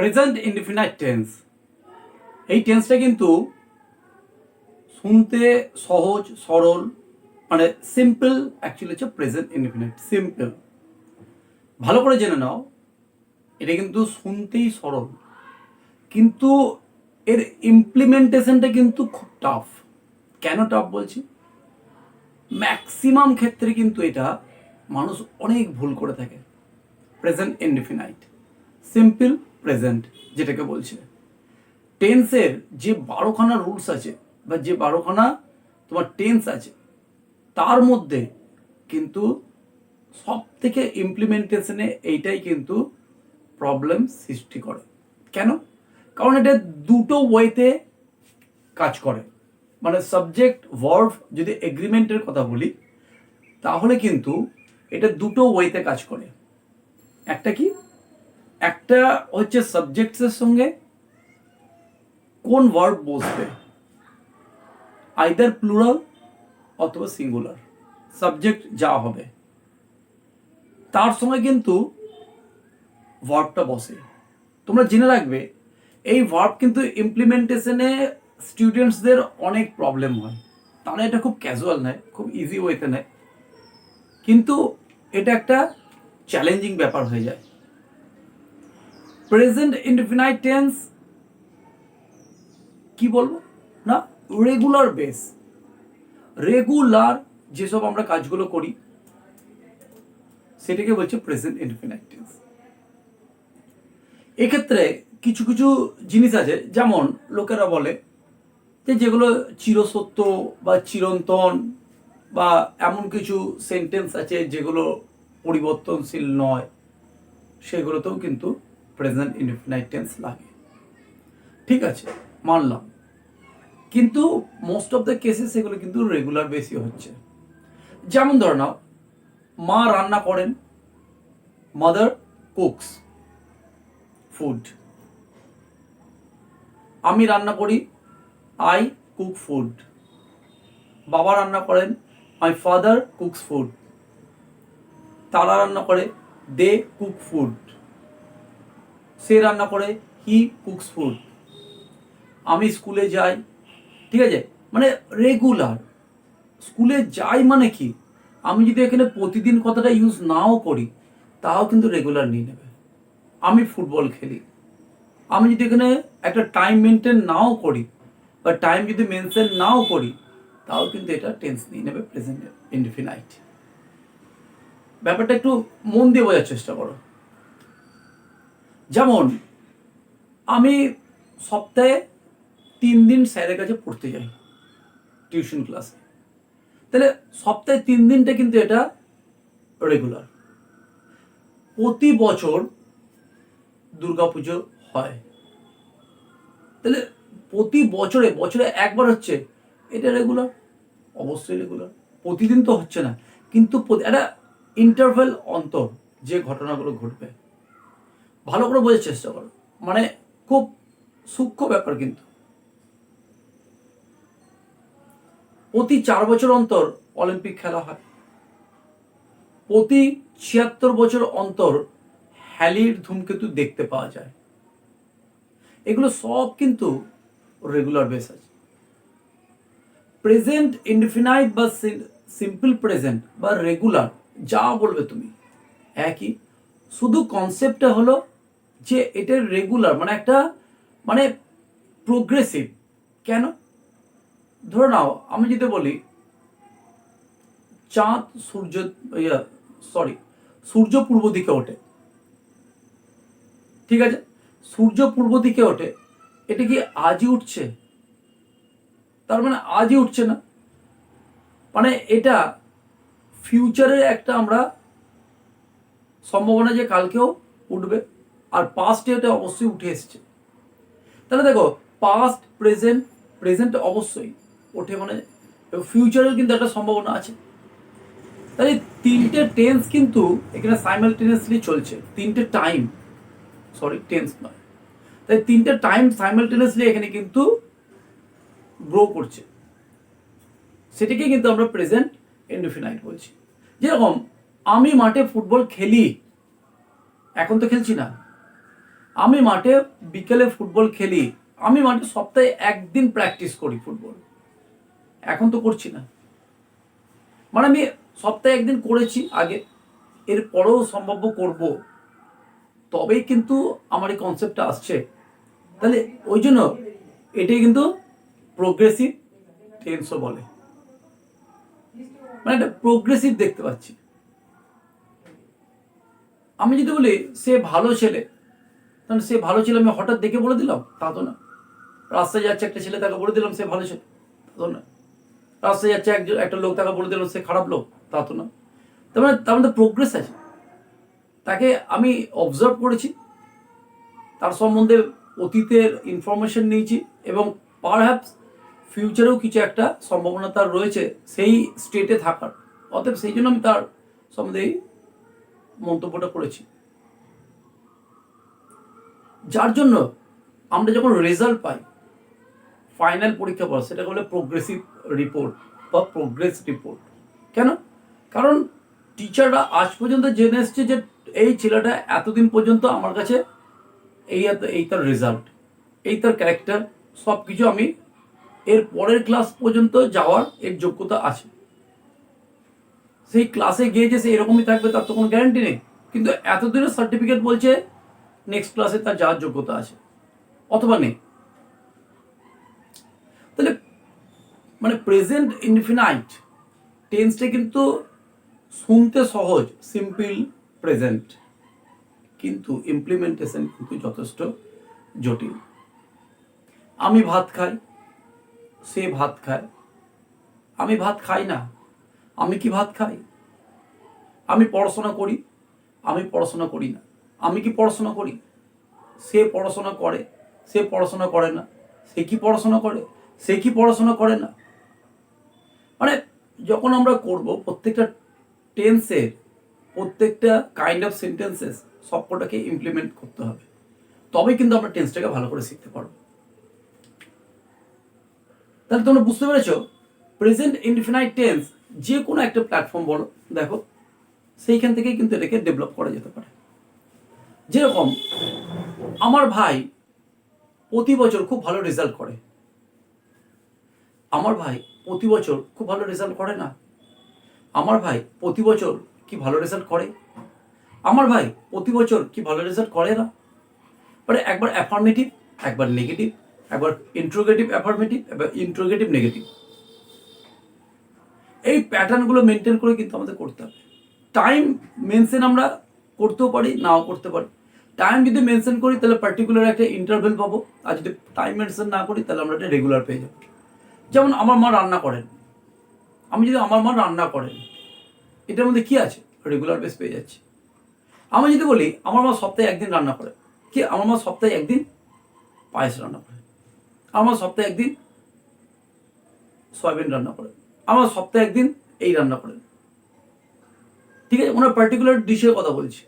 Present indefinite tense এই টেন্সটা কিন্তু শুনতে সহজ, সরল মানে সিম্পল অ্যাকচুয়ালি হচ্ছে প্রেজেন্ট ইনডিফিনাইট সিম্পল ভালো করে জেনে নাও, এটা কিন্তু শুনতেই সরল, কিন্তু এর ইমপ্লিমেন্টেশনটা কিন্তু খুব টাফ কেন টাফ বলছি? ম্যাক্সিমাম ক্ষেত্রে কিন্তু এটা মানুষ অনেক ভুল করে থাকে। প্রেজেন্ট ইনডিফিনাইট সিম্পল প্রেজেন্ট যেটাকে বলছে। টেন্সের যে বারোখানা রুলস আছে, বা যে বারোখানা তোমার টেন্স আছে, তার মধ্যে কিন্তু সব থেকে ইমপ্লিমেন্টেশনে এইটাই কিন্তু প্রবলেম সৃষ্টি করে। কেন? কারণ এটা দুটো ওয়েতে কাজ করে। মানে সাবজেক্ট ভার্ভ যদি এগ্রিমেন্টের কথা বলি, তাহলে কিন্তু এটা দুটো ওয়েতে কাজ করে। একটা কি? একটা হচ্ছে সাবজেক্টসের সঙ্গে কোন ভার্ব বসবে? আইদার প্লুরাল অথবা সিঙ্গুলার সাবজেক্ট যা হবে। তার সঙ্গে কিন্তু ভার্বটা বসে। তোমরা জেনে রাখবে, এই ভার্ব কিন্তু ইমপ্লিমেন্টেশনে স্টুডেন্টসদের অনেক প্রবলেম হয়। তারা এটা খুব ক্যাজুয়াল নেয়, খুব ইজি ওয়েতে নেয়। কিন্তু এটা একটা চ্যালেঞ্জিং ব্যাপার হয়ে যায়। প্রেজেন্ট ইনডিফিনাইট টেন্স কি বলব? না? রেগুলার বেস রেগুলার যেসব আমরা কাজগুলো করি, সেটাকে বলছে প্রেজেন্ট ইনডিফিনাইট টেন্স এক্ষেত্রে কিছু কিছু জিনিস আছে, যেমন লোকেরা বলে যে যেগুলো চিরসত্য বা চিরন্তন বা এমন কিছু সেন্টেন্স আছে যেগুলো পরিবর্তনশীল নয়, সেগুলোতেও কিন্তু প্রেজেন্ট ইনডিফিনাইট টেন্স লাগে। ঠিক আছে, মানলাম। কিন্তু মোস্ট অফ দ্য কেসে সেগুলো কিন্তু রেগুলার বেশি হচ্ছে। যেমন ধরে নাও, মা রান্না করেন মাদার কুকস ফুড আমি রান্না করি আই কুক ফুড বাবা রান্না করেন মাই ফাদার কুকস ফুড তারা রান্না করে দে কুক ফুড সে রান্না করে হি কুকস ফুড আমি স্কুলে যাই, ঠিক আছে? মানে রেগুলার স্কুলে যাই মানে কি? আমি যদি এখানে প্রতিদিন কথাটা ইউজ নাও করি, তাও কিন্তু রেগুলার নিয়ে নেবে। আমি ফুটবল খেলি। আমি যদি এখানে একটা টাইম মেনটেন নাও করি, বা টাইম যদি মেনশন নাও করি, তাও কিন্তু এটা টেন্স নিয়ে নেবে প্রেজেন্ট ইনডিফিনাইট ব্যাপারটা একটু মন দিয়ে বোঝার চেষ্টা করো। যেমন, আমি সপ্তাহে তিন দিন স্যারের কাছে পড়তে যাই, টিউশন ক্লাসে। তাহলে সপ্তাহে তিন দিনটা কিন্তু এটা রেগুলার প্রতি বছর দুর্গাপুজো হয়। তাহলে প্রতি বছরে বছরে একবার হচ্ছে, এটা রেগুলার অবশ্যই রেগুলার প্রতিদিন তো হচ্ছে না, কিন্তু একটা ইন্টারভেল অন্তর যে ঘটনাগুলো ঘটবে। ভালো করে বোঝার চেষ্টা করো। মানে খুব সূক্ষ্ম ব্যাপার কিন্তু। প্রতি চার বছর অন্তর অলিম্পিক খেলা হয়। প্রতি ছিয়াত্তর বছর অন্তর হ্যালির ধূমকেতু দেখতে পাওয়া যায়। এগুলো সব কিন্তু রেগুলার বেস আছে প্রেজেন্ট ইনডিফিনাইট বা সিম্পল প্রেজেন্ট বা রেগুলার যা বলবে তুমি। একই। শুধু কনসেপ্টটা হলো যে এটা রেগুলার মানে একটা মানে প্রোগ্রেসিভ কেন? ধরে নাও, আমি যদি বলি, চাঁদ সূর্য, ইয়া সরি সূর্য পূর্ব দিকে ওঠে। ঠিক আছে? সূর্য পূর্ব দিকে ওঠে, এটা কি আজই উঠছে? তার মানে আজই উঠছে না। মানে এটা ফিউচারের একটা আমরা সম্ভাবনা যে কালকেও উঠবে। আর পাস্টে এটা অবশ্যই উঠে এসছে। তাহলে দেখো পাস্ট প্রেজেন্ট প্রেজেন্ট অবশ্যই ওঠে মানে ফিউচারের কিন্তু একটা সম্ভাবনা আছে। তাহলে তিনটে টেন্স কিন্তু এখানে সাইমালটেনিয়াসলি চলছে, তিনটে টাইম সরি টেন্স নয়। তাই তিনটে টাইম সাইমালটেনিয়াসলি এখানে কিন্তু গ্রো করছে। সেটাকে কিন্তু আমরা প্রেজেন্ট ইনডিফিনাইট বলছি। যেরকম, আমি মাঠে ফুটবল খেলি, এখন তো খেলছি না। আমি মাঠে বিকেলে ফুটবল খেলি, আমি মাঠে সপ্তাহে একদিন প্র্যাকটিস করি ফুটবল। এখন তো করছি না। মানে আমি সপ্তাহে একদিন করেছি আগে এর পরেও সম্ভাব্য করব। তবেই কিন্তু আমার এই কনসেপ্টটা আসছে। তাহলে ওই জন্য এটাই কিন্তু প্রোগ্রেসিভ টেন্সও বলে। মানে একটা প্রোগ্রেসিভ দেখতে পাচ্ছি। আমি যদি বলি, সে ভালো ছেলে তাহলে সে ভালো ছিল, আমি হঠাৎ দেখে বলে দিলাম, তা তো না। রাস্তায় যাচ্ছে একটা ছেলে, তাকে বলে দিলাম সে ভালো ছিল, তা তো না। রাস্তায় যাচ্ছে একজন, একটা লোক, তাকে বলে দিলাম সে খারাপ লোক, তা তো না। তার মানে তার মধ্যে প্রোগ্রেস আছে। তাকে আমি অবজার্ভ করেছি, তার সম্বন্ধে অতীতের ইনফরমেশন নিয়েছি এবং পারহ্যাপস ফিউচারেও কিছু একটা সম্ভাবনা তার রয়েছে সেই স্টেটে থাকার। অতএব সেই জন্য আমি তার সম্বন্ধে এই মন্তব্যটা করেছি। যার জন্য আমরা যখন রেজাল্ট পাই ফাইনাল পরীক্ষা পর সেটা বলে প্রোগ্রেসিভ রিপোর্ট বা প্রোগ্রেস রিপোর্ট কেন? কারণ টিচাররা আজ পর্যন্ত জেনে এসছে যে এই ছেলেটা এতদিন পর্যন্ত আমার কাছে এই এই তার রেজাল্ট এই তার ক্যারেক্টার সব কিছু আমি এর পরের ক্লাস পর্যন্ত যাওয়ার এর যোগ্যতা আছে। সেই ক্লাসে গিয়ে যে সে এরকমই থাকবে, তার তো কোনো গ্যারান্টি নেই। কিন্তু এতদিনের সার্টিফিকেট বলছে নেক্সট ক্লাসে তার যাওয়ার যোগ্যতা আছে। অথবা নেই। তাহলে মানে প্রেজেন্ট ইনফিনাইট টেন্সটা কিন্তু শুনতে সহজ সিম্পল প্রেজেন্ট কিন্তু ইমপ্লিমেন্টেশন কিন্তু যথেষ্ট জটিল। আমি ভাত খাই, সে ভাত খায়। আমি ভাত খাই না, আমি কি ভাত খাই? আমি পড়াশোনা করি, আমি পড়াশোনা করি না। আমি কি পড়াশোনা করি? সে পড়াশোনা করে, সে পড়াশোনা করে না। সে কি পড়াশোনা করে? সে কি পড়াশোনা করে না? মানে যখন আমরা করব, প্রত্যেকটা টেন্সের প্রত্যেকটা কাইন্ড অফ সেন্টেন্সেস সবকটাকে ইমপ্লিমেন্ট করতে হবে। তবেই কিন্তু আমরা টেন্সটাকে ভালো করে শিখতে পারব। তাহলে তোমরা বুঝতে পেরেছ? প্রেজেন্ট ইনফিনাইট টেন্স যে কোনো একটা প্ল্যাটফর্ম বলো, দেখো, সেইখান থেকেই কিন্তু এটাকে ডেভেলপ করা যেতে পারে। যেরকম আমার ভাই প্রতি বছর খুব ভালো রেজাল্ট করে। আমার ভাই প্রতি বছর খুব ভালো রেজাল্ট করে না। আমার ভাই প্রতি বছর কি ভালো রেজাল্ট করে? আমার ভাই প্রতি বছর কি ভালো রেজাল্ট করে না? মানে একবার অ্যাফার্মেটিভ একবার নেগেটিভ একবার ইন্ট্রোগেটিভ অ্যাফার্মেটিভ একবার ইন্ট্রোগেটিভ নেগেটিভ এই প্যাটার্নগুলো মেনটেন করে কিন্তু আমাদের করতে হবে। টাইম মেনশন আমরা করতেও পারি, নাও করতে পারি। টাইম যদি মেনশন করি, তাহলে পার্টিকুলার একটা ইন্টারভেল পাবো। আর যদি টাইম মেনশন না করি, তাহলে আমরা এটা রেগুলার পেয়ে যাব। যেমন আমার মা রান্না করেন। আমি যদি আমার মা রান্না করেন, এটার মধ্যে কি আছে? রেগুলার বেস পেয়ে যাচ্ছি। আমি যদি বলি, আমার মা সপ্তাহে একদিন রান্না করে। কি, আমার মা সপ্তাহে একদিন পায়েস রান্না করে? আমার সপ্তাহে একদিন সয়াবিন রান্না করে। আমার সপ্তাহে একদিন এই রান্না করেন ঠিক আছে, ওনার পার্টিকুলার ডিশের কথা বলছি।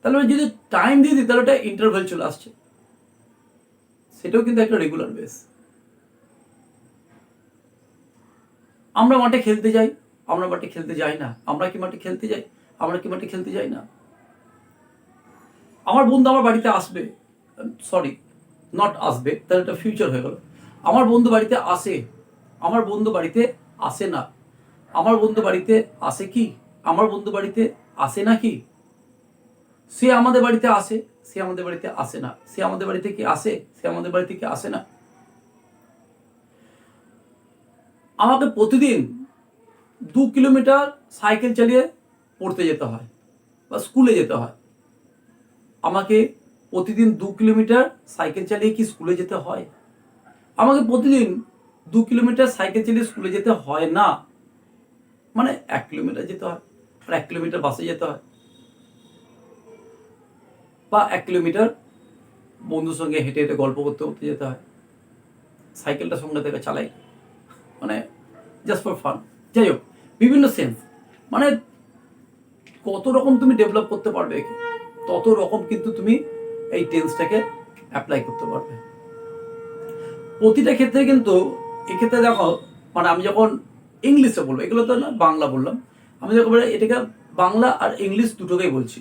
তাহলে যদি টাইম দিয়ে দিই, তাহলে ওটা ইন্টারভেল চলে আসছে। সেটাও কিন্তু একটা রেগুলার বেস আমরা মাঠে খেলতে যাই, আমরা মাঠে খেলতে যাই না। আমরা কি মাঠে খেলতে যাই? আমরা কি মাঠে খেলতে যাই না? আমার বন্ধু আমার বাড়িতে আসবে। সরি নট আসবে, তাহলে এটা ফিউচার হয়ে গেল। আমার বন্ধু বাড়িতে আসে। আমার বন্ধু বাড়িতে আসে না। আমার বন্ধু বাড়িতে আসে কি? আমার বন্ধু বাড়িতে আসে না কি? সে আমাদের বাড়িতে আসে, সে আমাদের বাড়িতে আসে না। সে আমাদের বাড়িতে কি আসে? সে আমাদের বাড়িতে কি আসে না? আমাকে প্রতিদিন দু কিলোমিটার সাইকেল চালিয়ে পড়তে যেতে হয় বা স্কুলে যেতে হয়। আমাকে প্রতিদিন দু কিলোমিটার সাইকেল চালিয়ে কি স্কুলে যেতে হয়? আমাকে প্রতিদিন দু কিলোমিটার সাইকেল চালিয়ে স্কুলে যেতে হয় না। মানে এক কিলোমিটার যেতে হয়, আর এক কিলোমিটার বাসে যেতে হয়। বা এক কিলোমিটার বন্ধুর সঙ্গে হেঁটে হেঁটে গল্প করতে করতে যেতে হয়। সাইকেলটা সঙ্গে থেকে চালাই। মানে জাস্ট ফর ফান যাই হোক, বিভিন্ন সেন্স মানে কত রকম তুমি ডেভেলপ করতে পারবে তত রকম কিন্তু তুমি এই টেন্সটাকে অ্যাপ্লাই করতে পারবে। প্রতিটা ক্ষেত্রে কিন্তু এক্ষেত্রে দেখো মানে আমি যখন ইংলিশে বলব, এগুলো তো না বাংলা বললাম, আমি যখন এটাকে বাংলা আর ইংলিশ দুটোকেই বলছি।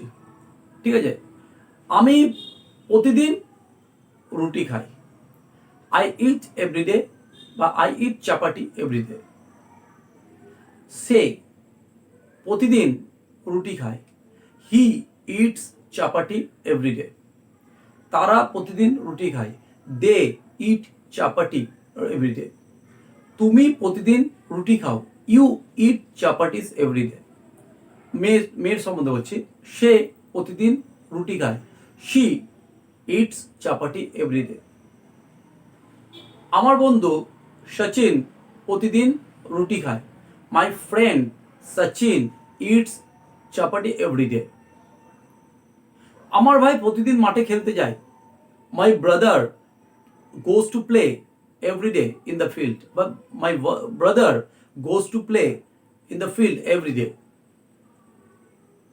ঠিক আছে? আমি প্রতিদিন রুটি খাই। আই ইট এভরিডে বা I eat chapati every day সে প্রতিদিন রুটি খায়। হি ইটস চাপাটি এভরিডে তারা প্রতিদিন রুটি খায়। দে ইট চাপাটি এভরিডে তুমি প্রতিদিন রুটি খাও। ইউ ইট চাপাটিস এভরিডে মেয়ে মেয়ের সম্বন্ধে বলছি। সে প্রতিদিন রুটি খায়। শি ইটস চাপাটি এভরিডে আমার বন্ধু সচিন প্রতিদিন রুটি খায়। My friend Sachin eats chapati every day আমার ভাই প্রতিদিন মাঠে খেলতে যায়। My brother goes to play every day in the field বা my brother goes to play in the field every day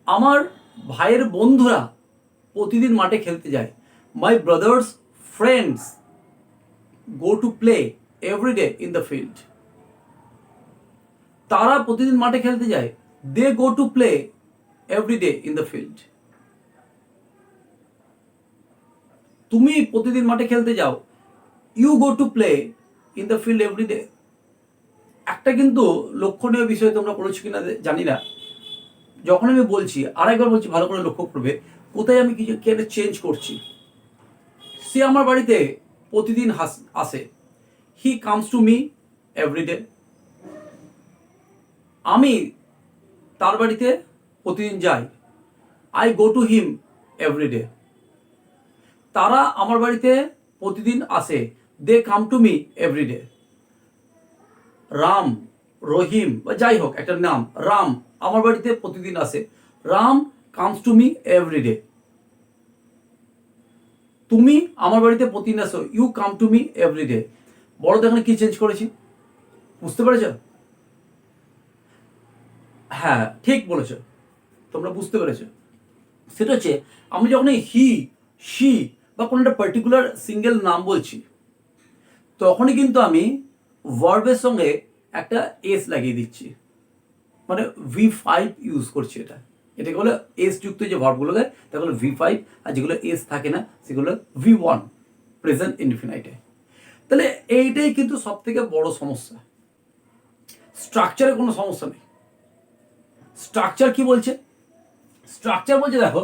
আমার ভাইয়ের বন্ধুরা প্রতিদিন মাঠে খেলতে যায়। My brothers friends go to play every day in the field তারা প্রতিদিন মাঠে খেলতে যায়। They go to play every day in the field তুমি প্রতিদিন মাঠে খেলতে যাও। You go to play in the field every day একটা কিন্তু লক্ষণীয় বিষয় তোমরা করেছ কিনা জানি না। যখন আমি বলছি, আরেকবার বলছি, ভালো করে লক্ষ্য করবে। কোথায় আমি কিছু একটা চেঞ্জ করছি? সে আমার বাড়িতে প্রতিদিন আসে। He comes to me every day আমি তার বাড়িতে প্রতিদিন যাই। I go to him every day তারা আমার বাড়িতে প্রতিদিন আসে। They come to me every day Ram, Rahim বা যাই হোক, একটা নাম। রাম আমার বাড়িতে প্রতিদিন আসে। Ram comes to me every day তুমি আমার বাড়িতে প্রতিদিন আসো you come to me every day বড় এখানে কি চেঞ্জ করেছি? বুঝতে পেরেছ? হ্যাঁ ঠিক বলেছ। তোমরা বুঝতে পেরেছ। সেটা হচ্ছে, আমি যখন হি শি বা কোনো একটা পার্টিকুলার সিঙ্গেল নাম বলছি, তখনই কিন্তু আমি ভার্বের সঙ্গে একটা এস লাগিয়ে দিচ্ছি। মানে ভি ফাইভ ইউজ করছি এটা। এটাকে হলো এস যুক্ত যে ভার্বগুলোকে তা হলো ভি ফাইভ আর যেগুলো এস থাকে না, সেগুলো ভি ওয়ান প্রেজেন্ট ইনফিনাইটে তাহলে এইটাই কিন্তু সব থেকে বড় সমস্যা। স্ট্রাকচারে কোনো সমস্যা নেই। স্ট্রাকচার কি বলছে? স্ট্রাকচার বলছে, দেখো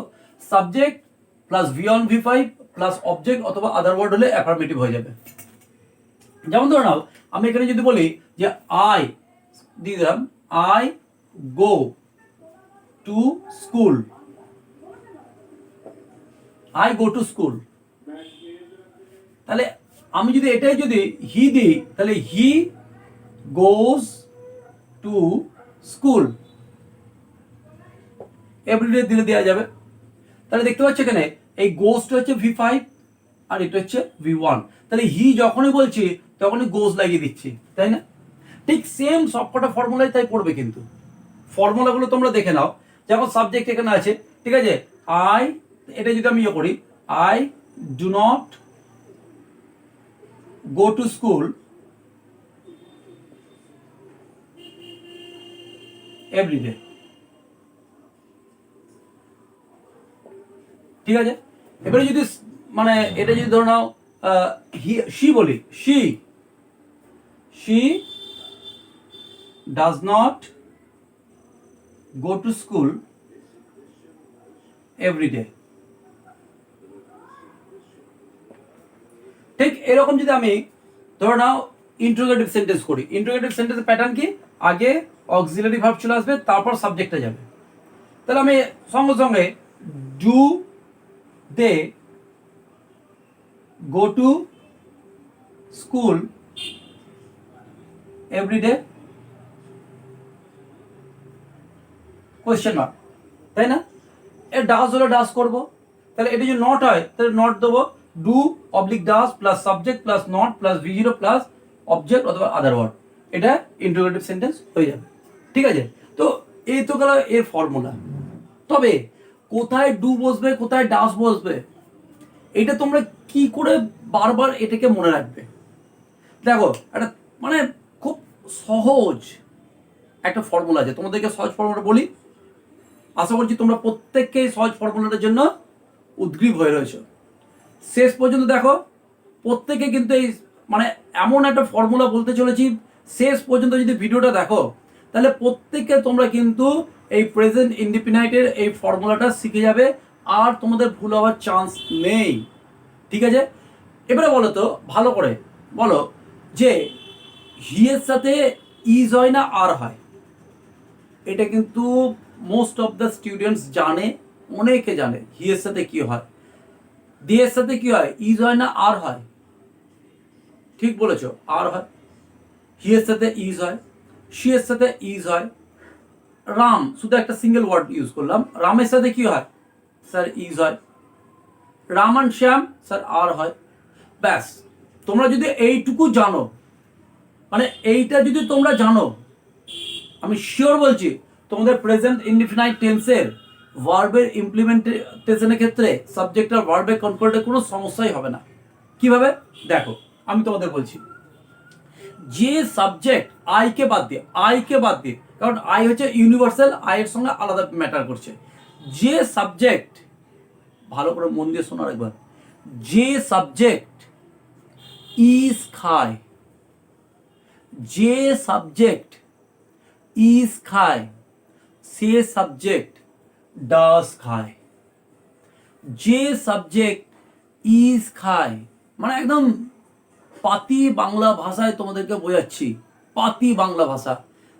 subject plus V one V five plus object অথবা আদার ওয়ার্ড হলে অ্যাফার্মেটিভ হয়ে যাবে। যেমন ধরে নাও, আমি এখানে যদি বলি যে আই দিয়ে দিলাম I go to school I go to school তাহলে আমি যদি এটাই যদি হি দিই, তাহলে he goes to school every day দিলে দেওয়া যাবে। তাহলে দেখতে পাচ্ছ এখানে, এই গোসটা হচ্ছে ভি ফাইভ আর এটা হচ্ছে ভি ওয়ান তাহলে হি যখনই বলছি, তখনই গোস লাগিয়ে দিচ্ছি, তাই না? ঠিক সেম সবকটা ফর্মুলাই তাই পড়বে কিন্তু। ফর্মুলাগুলো তোমরা দেখে নাও। যেমন সাবজেক্ট এখানে আছে, ঠিক আছে? আই এটা যদি আমি ইয়ে করি I do not go to school every day ঠিক আছে? এবারে যদি মানে এটা যদি ধরে নাও শি বলি she she does not go to school every day ঠিক এরকম যদি আমি ধরে নাও ইন্ট্রোগেটিভ সেন্টেন্স করি ইন্ট্রোগেটিভ সেন্টেন্সের প্যাটার্ন কি? আগে অক্সিলারি ভার্ব চলে আসবে, তারপর সাবজেক্টটা যাবে। তাহলে আমি সঙ্গে সঙ্গে do they go to school every day question mark তাই না? এ ডাস হলে ডাস করব, তাহলে এটা যদি নট হয়, তাহলে নট দেবো do oblique does plus subject plus not plus V zero plus object অথবা আদার ওয়ার্ড এটা ইন্টারোগেটিভ সেন্টেন্স হয়ে যাবে, ঠিক আছে? তো এই তো গেল এর ফর্মুলা তবে কোথায় ডু বসবে, কোথায় ডাস বসবে, এটা তোমরা কি করে বারবার এটাকে মনে রাখবে? দেখো, একটা মানে খুব সহজ একটা ফর্মুলা আছে, তোমাদেরকে সহজ ফর্মুলা বলি আশা করছি তোমরা প্রত্যেককেই সহজ ফর্মুলাটার জন্য উদ্গ্রীব হয়ে রয়েছে। শেষ পর্যন্ত দেখো, প্রত্যেকে কিন্তু এই মানে এমন একটা ফর্মুলা বলতে চলেছি, শেষ পর্যন্ত যদি ভিডিওটা দেখো, তাহলে প্রত্যেককে তোমরা কিন্তু এই প্রেজেন্ট ইন্ডিপেন্ডেন্টের এই ফর্মুলাটা শিখে যাবে, আর তোমাদের ভুল হওয়ার চান্স নেই। ঠিক আছে? এবারে বলো তো, ভালো করে, বলো যে হিয়ের সাথে ইজ হয় না আর হয়? এটা কিন্তু মোস্ট অফ দ্য স্টুডেন্টস জানে, অনেকে জানে হিয়ের সাথে কি হয়? দিয়ের সাথে কি হয়? ইজ হয় না আর হয়? ঠিক বলেছ আর হয়। হিয়ের সাথে ইজ হয় শিয়ের সাথে ইজ হয়। রাম, শুধু একটা সিঙ্গেল ওয়ার্ড ইউজ করলাম। রামের সাথে কি হয়? স্যার ইজ হয়। রামান শ্যাম স্যার আর হয়। ব্যাস, তোমরা যদি এইটুকু জানো মানে এইটা যদি তোমরা জানো, আমি শিওর বলছি তোমাদের প্রেজেন্ট ইনডিফিনাইট টেন্সের ভার্বের ইমপ্লিমেন্টেশনের ক্ষেত্রে সাবজেক্ট আর ভার্বের কনকর্ডে কোনো সমস্যাই হবে না। কীভাবে? দেখো, আমি তোমাদের বলছি। যে সাবজেক্ট আইকে বাদ দিয়ে আইকে বাদ দিয়ে, কারণ আই হচ্ছে ইউনিভার্সাল আয়ের সঙ্গে আলাদা ম্যাটার করছে। যে সাবজেক্ট ভালো করে মন দিয়ে শোনার একবার। যে সাবজেক্ট ইজ খায়, যে সাবজেক্ট ইজ খায় সে সাবজেক্ট ডাস খায়। যে সাবজেক্ট ইজ খায় মানে একদম পাতি বাংলা ভাষায় তোমাদেরকে বোঝাচ্ছি, পাতি বাংলা ভাষা,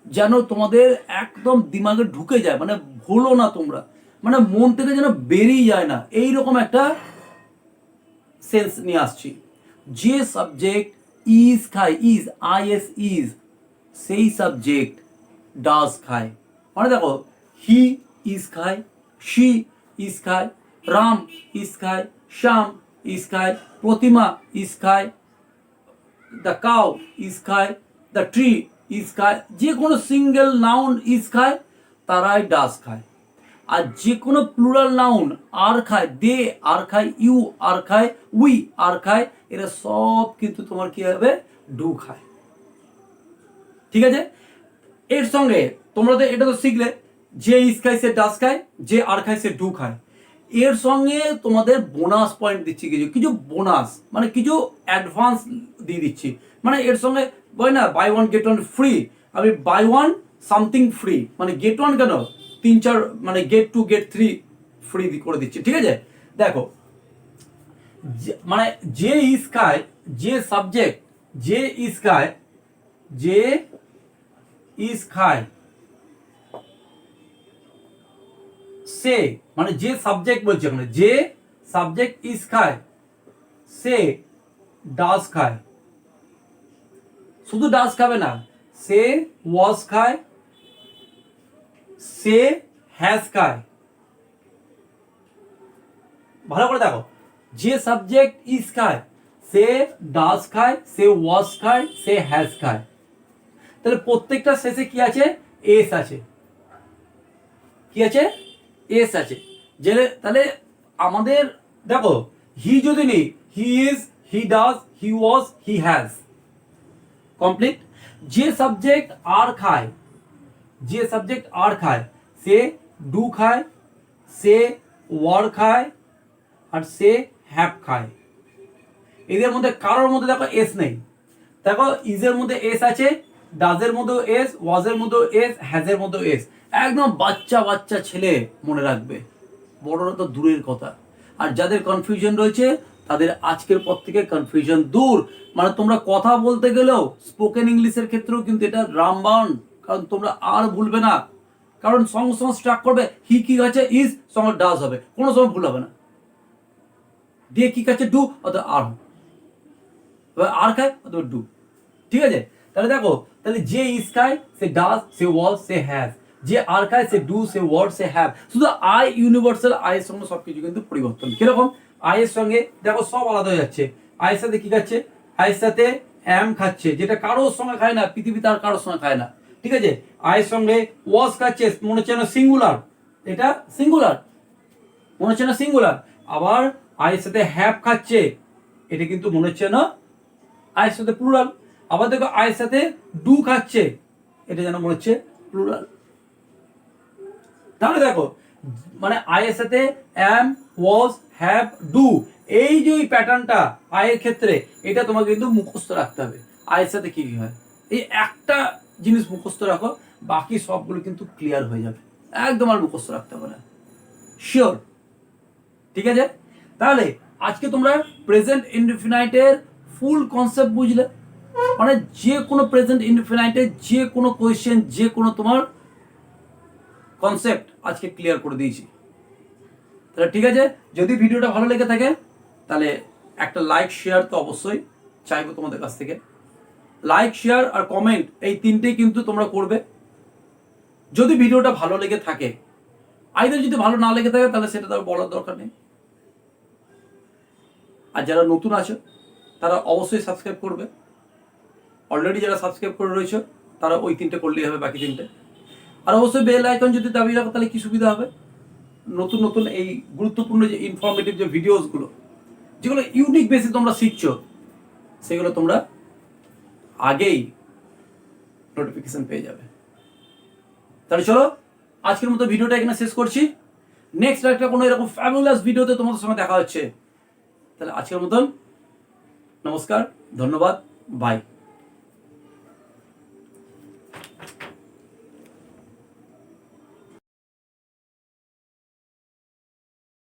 যেন তোমাদের একদম দিমাগে ঢুকে যায় মানে ভুলো না তোমরা মানে মন থেকে যেন বেরিয়ে যায় না এই রকম একটা সেন্স নিয়ে আসছি। যে সাবজেক্ট ইজ খায় ইজ আই এস ইজ সেই সাবজেক্ট ডাস খায়। মানে দেখো হি ইজ খায় শি ইজ খায় রাম ইজ খায় শ্যাম ইজ খায় প্রতিমা ইজ খায় দ্য কাউ ইজ খায় দ্য ট্রি ইজ খায় যে কোনো সিঙ্গেল নাউন ইজ খায় তারাই ডাস খায় আর যে কোনো প্লুরাল নাউন আর খায় দে আর খায় ইউ আর খায় উই আর খায় এরা সব কিন্তু তোমার কি হবে? ডু খায় ঠিক আছে? এর সঙ্গে তোমরা তো এটা তো শিখলে, যে ইস খায় সে ডাস খায়, যে আর খায় সে ডু খায়। এর সঙ্গে তোমাদের বোনাস পয়েন্ট দিচ্ছি কিছু কিছু বোনাস মানে কিছু অ্যাডভান্স দিয়ে দিচ্ছি। মানে এর সঙ্গে বই না buy one get one free আমি বাই ওয়ান সামথিং ফ্রি মানে গেট ওয়ান কেন? তিন, চার মানে get two get three free করে দিচ্ছি, ঠিক আছে? দেখো মানে যে ইস খায়, যে সাবজেক্ট যে ইস খায়, যে ইস খায়। সে মানে যে সাবজেক্ট বলছে ওখানে যে সাবজেক্ট ইস খায়, সে ডাস খায়। শুধু ডাস খাবে না, সে ওয়াজ খায়, সে হ্যাজ খায়। ভালো করে দেখো, যে সাবজেক্ট ইস খায়, সে ডাস খায়, সে ওয়াজ খায়, সে হ্যাজ খায়। তাহলে প্রত্যেকটা শেষে কি আছে? এস আছে। কি আছে? এস আছে। যে তাহলে আমাদের, দেখো হি যদি নেই he is he does he was he has complete যে সাবজেক্ট আর খায়, যে সাবজেক্ট আর খায়, সে ডু খায়, সে ওয়ার খায়, আর সে হ্যাপ খায়। এদের মধ্যে কারোর মধ্যে দেখো এস নেই। দেখো ইজের মধ্যে এস আছে ডাজের মতো এস ওয়াজের মতো এস হ্যাজের মতো এস একদম বাচ্চা বাচ্চা ছেলে মনে রাখবে। বড়রা তো দূরের কথা। আর যাদের কনফিউশন রয়েছে, তাদের আজকের পর থেকে কনফিউশন দূর। মানে তোমরা কথা বলতে গেলেও স্পোকেন ইংলিশের ক্ষেত্রেও কিন্তু এটা রামবান কারণ তোমরা আর ভুলবে না। কারণ সঙ্গে সঙ্গে স্ট্রাক করবে হি কি আছে ইজ সঙ্গে ডাজ হবে। কোনো সময় ভুল হবে না। দিয়ে কি কাছে ডু অথবা আর আর খায় অথবা ডু ঠিক আছে? তাহলে দেখো তাহলে যে খায় সে does say was say has যে আর খায় সে ডু সে ওয়ার্ড সে হ্যাভ শুধু আই ইউনিভার্সাল আয়ের সঙ্গে সবকিছু কিন্তু পরিবর্তন। কীরকম? আয়ের সঙ্গে, দেখো সব আলাদা হয়ে যাচ্ছে। আয়ের সাথে কি খাচ্ছে? আয়ের সাথে অ্যাম খাচ্ছে, যেটা কারোর সঙ্গে খায় না, পৃথিবীতে আর কারোর সঙ্গে খায় না। ঠিক আছে? আয়ের সঙ্গে ওয়াজ খাচ্ছে, মনে হচ্ছে না সিঙ্গুলার এটা সিঙ্গুলার মনে হচ্ছে না সিঙ্গুলার আবার আয়ের সাথে হ্যাভ খাচ্ছে, এটা কিন্তু মনে হচ্ছে না আয়ের সাথে প্লুরাল আবার দেখো আয়ের সাথে ডু খাচ্ছে। এটা যেন মনে হচ্ছে প্লুরাল তাহলে দেখো মানে আইএসএ সাথে অ্যাম ওয়াজ হ্যাভ ডু এই যে ওই প্যাটার্নটা আয়ের ক্ষেত্রে, এটা তোমাকে কিন্তু মুখস্থ রাখতে হবে। আইএসএ সাথে কি কি হয়? এই একটা জিনিস মুখস্থ রাখো, বাকি সবগুলো কিন্তু ক্লিয়ার হয়ে যাবে। একদম আর মুখস্থ রাখতে হবে না। শিওর ঠিক আছে? তাহলে আজকে তোমরা প্রেজেন্ট ইনডিফিনাইটের ফুল কনসেপ্ট বুঝলে। মানে যে কোনো প্রেজেন্ট ইনডিফিনাইটের যে কোনো কোয়েশ্চেন যে কোনো তোমার কনসেপ্ট আজকে ক্লিয়ার করে দিয়েছি। তাহলে ঠিক আছে? যদি ভিডিওটা ভালো লেগে থাকে, তাহলে একটা লাইক শেয়ার তো অবশ্যই চাইব তোমাদের কাছ থেকে। লাইক শেয়ার আর কমেন্ট এই তিনটেই কিন্তু তোমরা করবে। যদি ভিডিওটা ভালো লেগে থাকে আইদার যদি ভালো না লেগে থাকে, তাহলে সেটা তার বলার দরকার নেই। আর যারা নতুন আছে, তারা অবশ্যই সাবস্ক্রাইব করবে। অলরেডি যারা সাবস্ক্রাইব করে রয়েছে, তারা ওই তিনটে করলেই হবে, বাকি তিনটে। আর অবশ্যই বেল আইকন যদি দাবি রাখো, তাহলে কি সুবিধা হবে? নতুন নতুন এই গুরুত্বপূর্ণ যে ইনফরমেটিভ যে ভিডিওসগুলো যেগুলো ইউনিক বেসে তোমরা শিখছো, সেগুলো তোমরা আগেই নোটিফিকেশন পেয়ে যাবে। তাহলে চলো, আজকের মতো ভিডিওটা এখানে শেষ করছি। নেক্সট একটা কোনো এরকম ফ্যাবুলাস ভিডিওতে তোমাদের সঙ্গে দেখা হচ্ছে। তাহলে আজকের মতন নমস্কার, ধন্যবাদ বাই